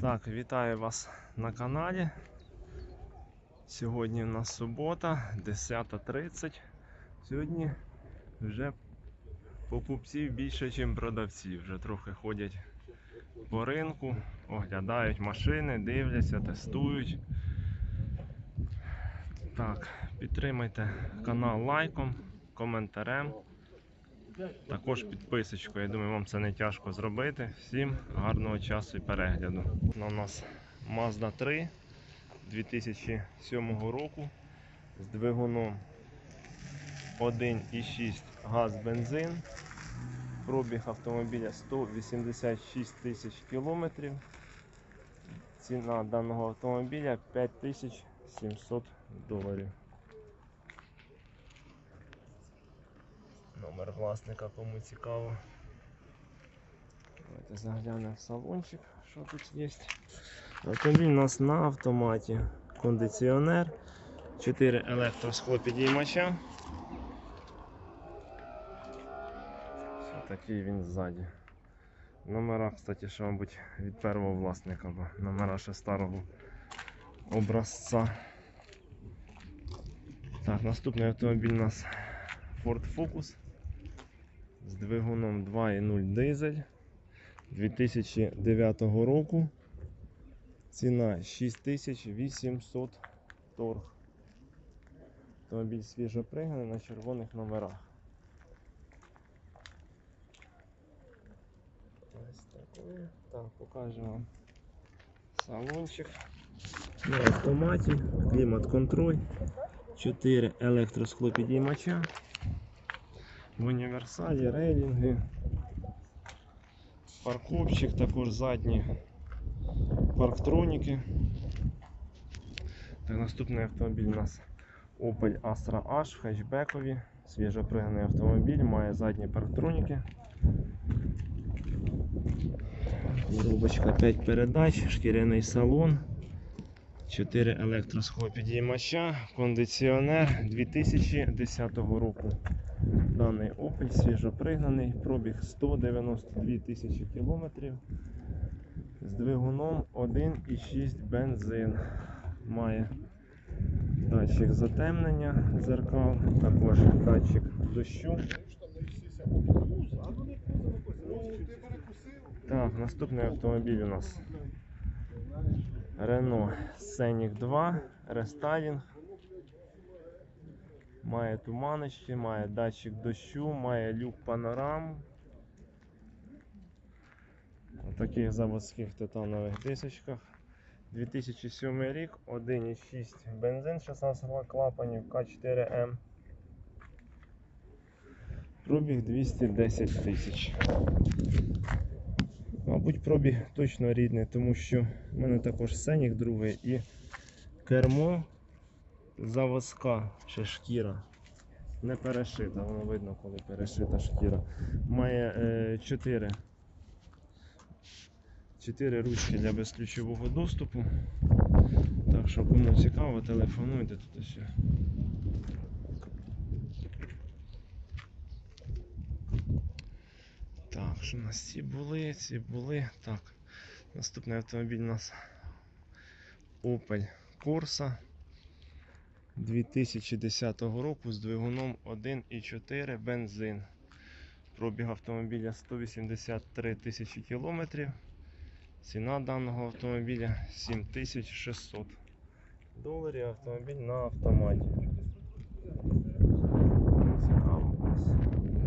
Так, вітаю вас на каналі. Сьогодні у нас субота, 10.30. Сьогодні вже покупців більше, ніж продавців. Вже трохи ходять по ринку, оглядають машини, дивляться, тестують. Так, підтримайте канал лайком, коментарем. Також підписочкою. Я думаю, вам це не тяжко зробити. Всім гарного часу і перегляду. На нас Mazda 3 2007 року з двигуном 1,6 газ бензин. Пробіг автомобіля 186 тисяч кілометрів. Ціна даного автомобіля 5700 доларів. Номер власника, кому цікаво. Давайте заглянемо в салончик, що тут є. Автомобіль у нас на автоматі. Кондиціонер, 4 електросклопідіймача. Такий він ззаді. Номера, кстати, ще, мабуть, від першого власника, бо номера ще старого образця. Так, наступний автомобіль у нас Ford Focus з двигуном 2.0 дизель 2009 року. Ціна 6800 торг. Автомобіль свіжо пригнаний на червоних номерах. Ось такий. Так, покажу вам салончик. На автоматі, клімат-контроль, 4 електросклопідіймача. В універсалі, рейлінги, парковщик, також задні парктроніки. Так, наступний автомобіль у нас Opel Astra H в хетчбекові. Свіжопригнаний автомобіль, має задні парктроніки. Коробочка 5 передач, шкіряний салон, 4 електросхлопідіймача, кондиціонер 2010 року. Даний Opel свіжопригнаний, пробіг 192 тисячі кілометрів з двигуном 1,6 бензин. Має датчик затемнення зеркал, також датчик дощу. Так, наступний автомобіль у нас Renault Scenic 2 рестайлінг. Має туманочки, має датчик дощу, має люк панорам. Таких заводських титанових дисочках. 2007 рік, 1,6 бензин, 16 клапанів К4М. Пробіг 210 тисяч. Мабуть, пробіг точно рідний, тому що в мене також сенік другий і кермо заводська ще шкіра. Не перешита, воно видно, коли перешита шкіра. Має е, 4, 4 ручки для безключового доступу. Так що кому цікаво, телефонуйте тут ось. Так, що у нас ці були, ці були. Так. Наступний автомобіль у нас Opel Corsa 2010 року з двигуном 1,4 бензин. Пробіг автомобіля 183 тисячі кілометрів. Ціна даного автомобіля 7600 доларів. Автомобіль на автоматі. Цікаво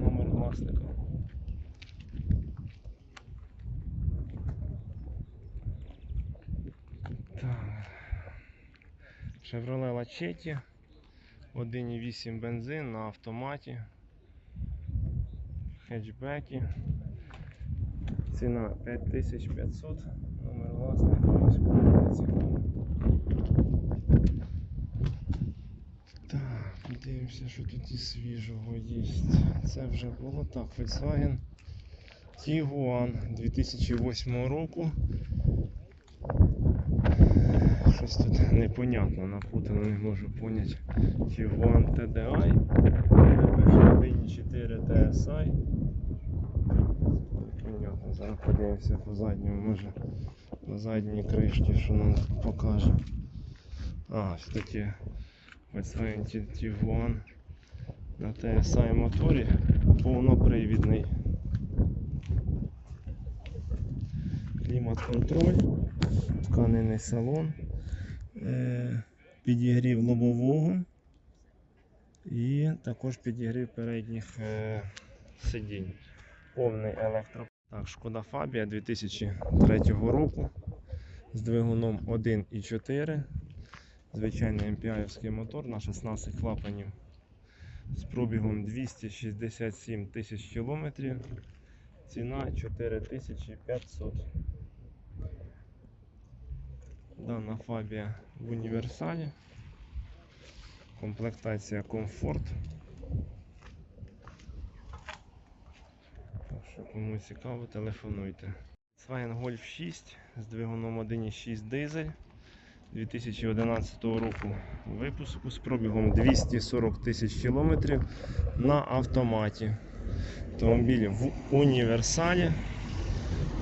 номер власника. Так. Chevrolet Lachetti 1,8 бензин на автоматі. Хетчбеки. Ціна 5500. Номер власника. Ось. Так, подивимося, що тут і свіжого є. Це вже було так. Volkswagen Tiguan 2008 року. Щось тут непонятно, напутано, не можу поняти. Tiguan TDI. 1.4 TSI. Понятно, зараз подивимося по задньому, може на задній кришці, що нам покаже. А, кстати, Volkswagen Tiguan на TSI моторі повнопривідний. Клімат-контроль, тканинний салон, е, підігрів лобового і також підігрів передніх е, сидінь. Повний електро. Так, Шкода Фабія 2003 року з двигуном 1,4. Звичайний MPI мотор на 16 клапанів з пробігом 267 тисяч кілометрів. Ціна 4500. Дана фабія в універсалі. Комплектація комфорт. Так що кому цікаво, телефонуйте. Volkswagen Golf 6 з двигуном 1.6 дизель 2011 року випуску з пробігом 240 тисяч кілометрів на автоматі. Автомобіль в універсалі.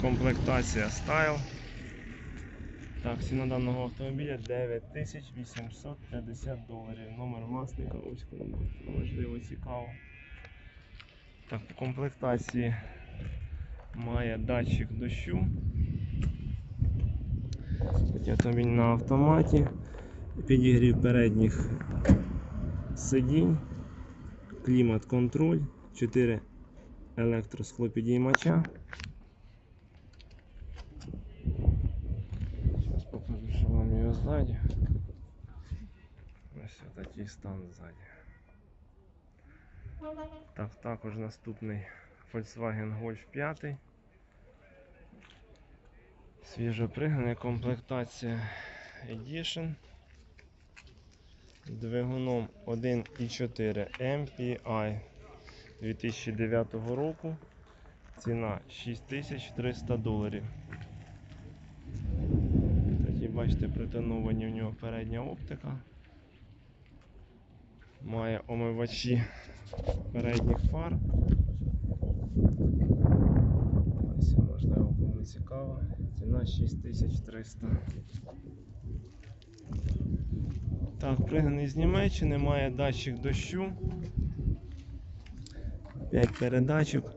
Комплектація Style. Так, ціна даного автомобіля 9850 доларів. Номер власника, ось кому можливо цікаво. Так, по комплектації має датчик дощу. Автомобіль на автоматі. Підігрів передніх сидінь, клімат-контроль, 4 електросклопідіймача. Зараз покажу, що вам його ззаді. Ось такий стан ззаді. Так, також наступний Volkswagen Golf 5. Свіжопригнаний комплектація Edition. Двигуном 1.4 MPI 2009 року. Ціна 6300 доларів. Бачите, притоновані в нього передня оптика. Має омивачі передніх фар. Ось, можливо, кому цікаво. Ціна 6300. Так, пригнаний з Німеччини, має датчик дощу. 5 передачок.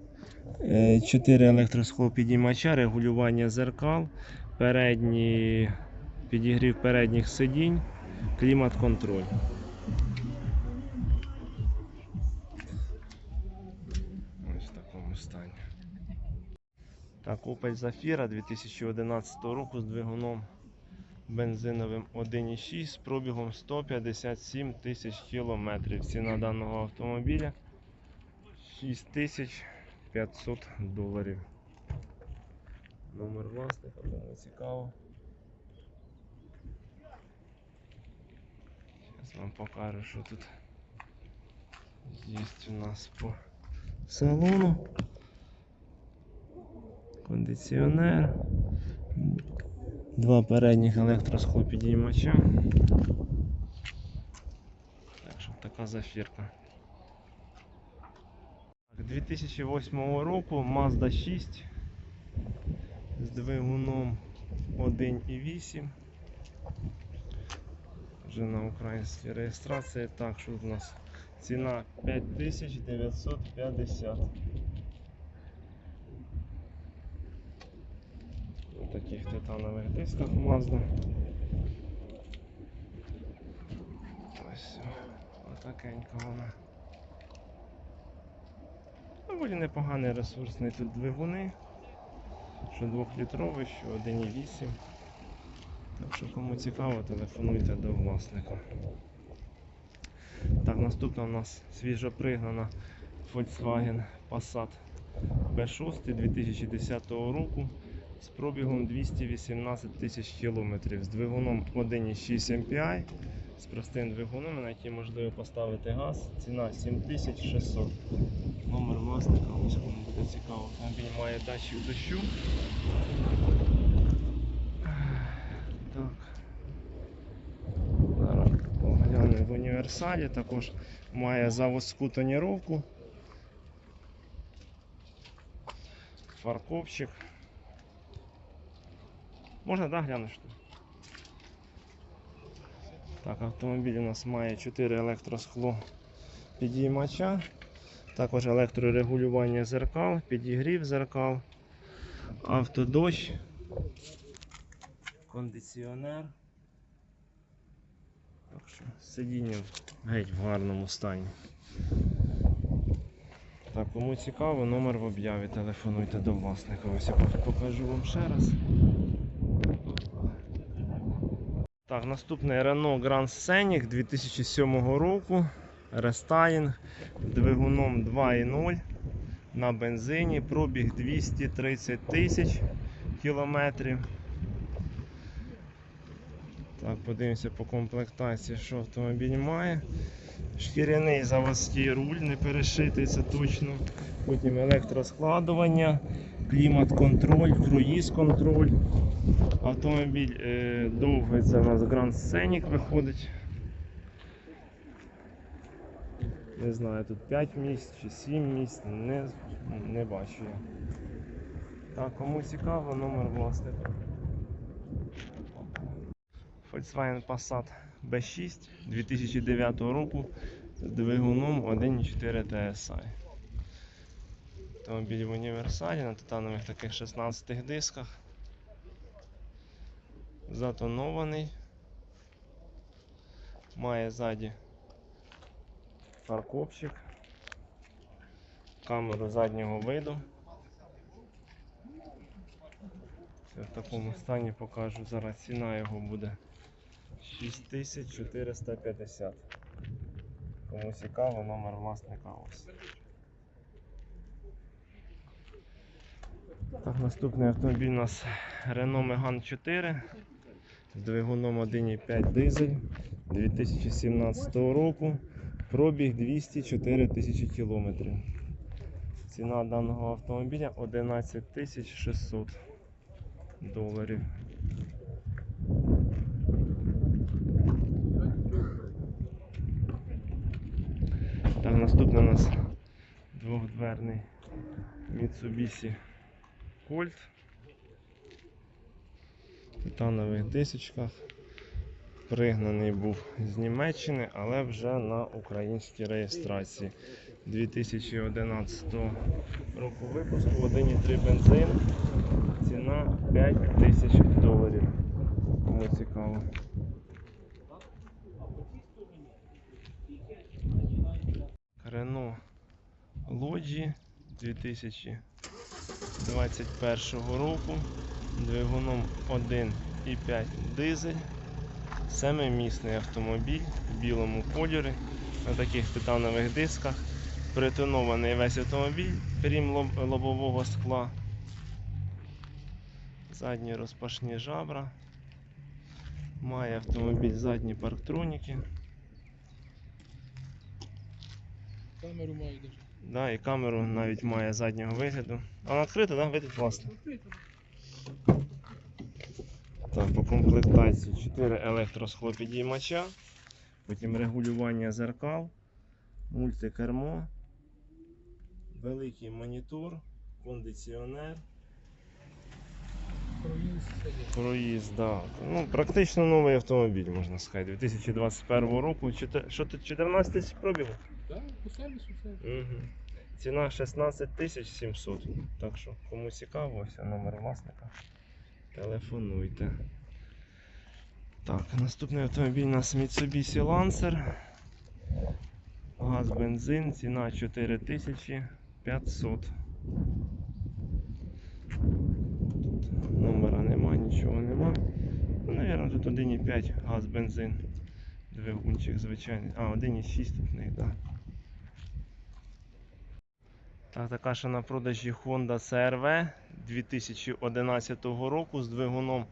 4 електросхопідіймача, регулювання зеркал, передні, підігрів передніх сидінь, клімат-контроль. Ось в такому стані. Так, Opel Zafira 2011 року з двигуном бензиновим 1.6 з пробігом 157 тисяч кілометрів. Ціна даного автомобіля 6500 доларів. Номер власника, кому цікаво. Зараз вам покажу, що тут є у нас по салону. Кондиціонер. Два передніх електросхлопідіймача. Так що така зафірка. Так, 2008 року Mazda 6 з двигуном 1.8. Вже на українській реєстрації. Так, що у нас ціна 5950. На таких титанових дисках Mazda. Ось отакенька вона. Доволі непоганий ресурсний тут двигуни. Що 2-літровий, що 1,8. Так що кому цікаво, телефонуйте до власника. Так, наступна у нас свіжопригнана Volkswagen Passat B6 2010 року з пробігом 218 тисяч кілометрів, з двигуном 1,6 MPI, з простим двигуном, на який можливо поставити газ. Ціна 7600. Номер власника, ось кому буде цікаво. Автомобіль має датчик дощу. Так. Зараз поглянемо універсалі. Також має заводську тоніровку. Фаркопчик. Можна, да, глянеш тут? Так, автомобіль у нас має 4 електроскло підіймача, також електрорегулювання зеркал, підігрів зеркал, автодощ, кондиціонер. Сидіння геть в гарному стані. Так, кому цікаво, номер в об'яві, телефонуйте до власника. Ось я покажу вам ще раз. Так, наступний Renault Grand Scenic 2007 року. Рестайлінг двигуном 2.0 на бензині, пробіг 230 тисяч кілометрів. Так, подивимося по комплектації, що автомобіль має. Шкіряний заводський руль, не перешитий, це точно. Потім електроскладування, клімат-контроль, круїз-контроль. Автомобіль е, довгий, це у нас Grand Scenic виходить. Не знаю, тут 5 місць чи 7 місць, не, не бачу я. Так, кому цікаво, номер власника. Volkswagen Passat B6 2009 року з двигуном 1.4 TSI. Автомобіль в універсалі на титанових таких 16 дисках. Затонований. Має ззаді парковщик, камеру заднього виду. Це в такому стані покажу. Зараз ціна його буде 6450. Кому цікаво, номер власника ось. Так, наступний автомобіль у нас Renault Megane 4 з двигуном 1.5 дизель 2017 року. Пробіг 204 тисячі кілометрів. Ціна даного автомобіля 11 600 доларів. Так, наступний у нас двохдверний Mitsubishi Colt. Титанових дисочках. Пригнаний був з Німеччини, але вже на українській реєстрації 2011 року випуску 1,3 бензин. Ціна 5 тисяч доларів. Кому цікаво. Рено Лоджі 2021 року. Двигуном 1,5 дизель. Семимісний автомобіль в білому кольорі на таких титанових дисках. Притонований весь автомобіль, крім лоб- лобового скла. Задні розпашні жабра. Має автомобіль задні парктроніки. Камеру маю даже. Да, і камеру навіть має заднього вигляду. А відкрита, да? Вигляд власне. Так, по комплектації 4 електросхлопідіймача, потім регулювання зеркал, мультикермо, великий монітор, кондиціонер, Проїзд Да. Ну, практично новий автомобіль, можна сказати, 2021 року. Що тут 14 тисяч пробігу? Так, по сервісу все. Ціна 16 700. Так що, кому цікаво, ось номер власника. Телефонуйте. Так, наступний автомобіль у нас Mitsubishi Lancer. Газ, бензин, ціна 4500. Тут номера нема, нічого нема. Ну, Навірно, тут 1,5 газ, бензин. Двигунчик звичайний. А, 1,6 тут них, так. Да. Так, така ще на продажі Honda CRV 2011 року з двигуном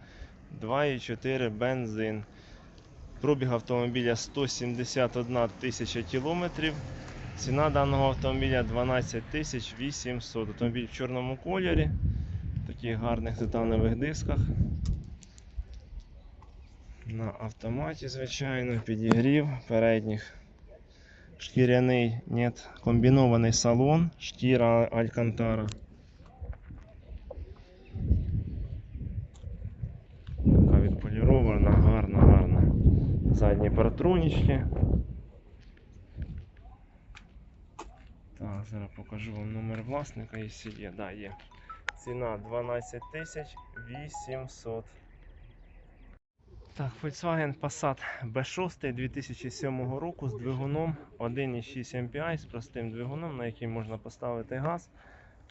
2,4 бензин. Пробіг автомобіля 171 тисяча кілометрів. Ціна даного автомобіля 12 тисяч 800. Автомобіль в чорному кольорі, в таких гарних титанових дисках. На автоматі, звичайно, підігрів передніх шкіряний, нет, комбінований салон, шкіра Алькантара. Така відполірована, гарна, гарна. Задні партронічки. Так, зараз покажу вам номер власника, якщо є, да, є. Ціна 12 800. Так, Volkswagen Passat B6 2007 року з двигуном 1,6 MPI з простим двигуном, на який можна поставити газ.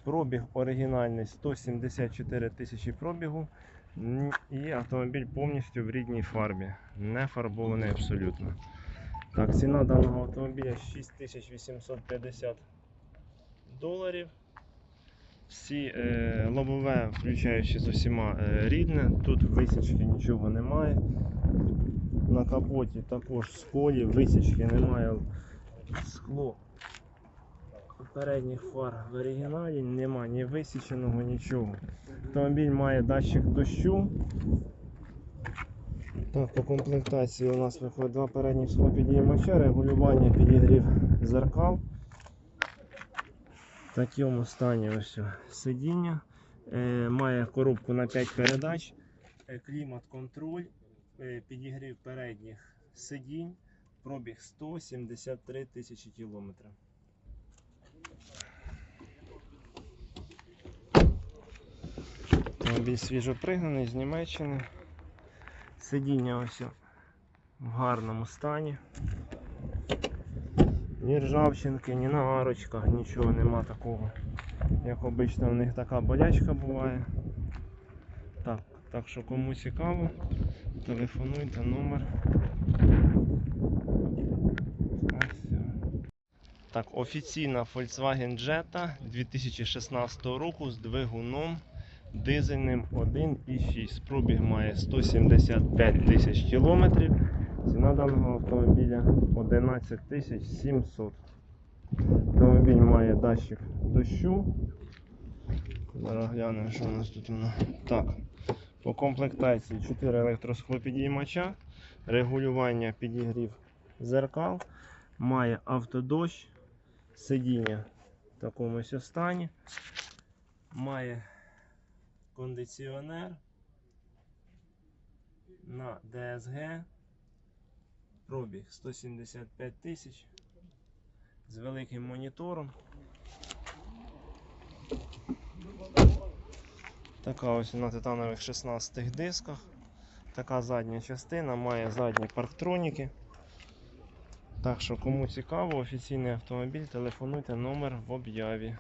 Пробіг оригінальний 174 тисячі пробігу. І автомобіль повністю в рідній фарбі. Не фарбований абсолютно. Так, ціна даного автомобіля 6850 доларів. Всі е, лобове, включаючи з усіма е, рідне. Тут висічки нічого немає. На капоті також сколі, висічки немає. Скло передніх фар в оригіналі, нема ні висіченого, нічого. Автомобіль має датчик дощу. Так, по комплектації у нас виходить два передні склопідіймача, регулювання підігрів зеркал. В такому стані ось сидіння. Е, має коробку на 5 передач, е, клімат-контроль, е, підігрів передніх сидінь, пробіг 173 тисячі кілометрів. Автомобіль свіжо пригнаний з Німеччини. Сидіння ось в гарному стані. Ні ржавчинки, ні на арочках, нічого нема такого. Як обично в них така болячка буває. Так, так що кому цікаво, телефонуйте номер. Так, офіційна Volkswagen Jetta 2016 року з двигуном дизельним 1,6. Пробіг має 175 тисяч кілометрів. Ціна даного автомобіля 11 700. Автомобіль має датчик дощу. Зараз глянемо, що у нас тут воно. Так, по комплектації 4 електросклопідіймача, регулювання підігрів зеркал, має автодощ, сидіння в такому стані, має кондиціонер на DSG. Пробіг 175 тисяч з великим монітором. Така ось на титанових 16 дисках. Така задня частина, має задні парктроніки. Так що, кому цікаво, офіційний автомобіль, телефонуйте номер в об'яві.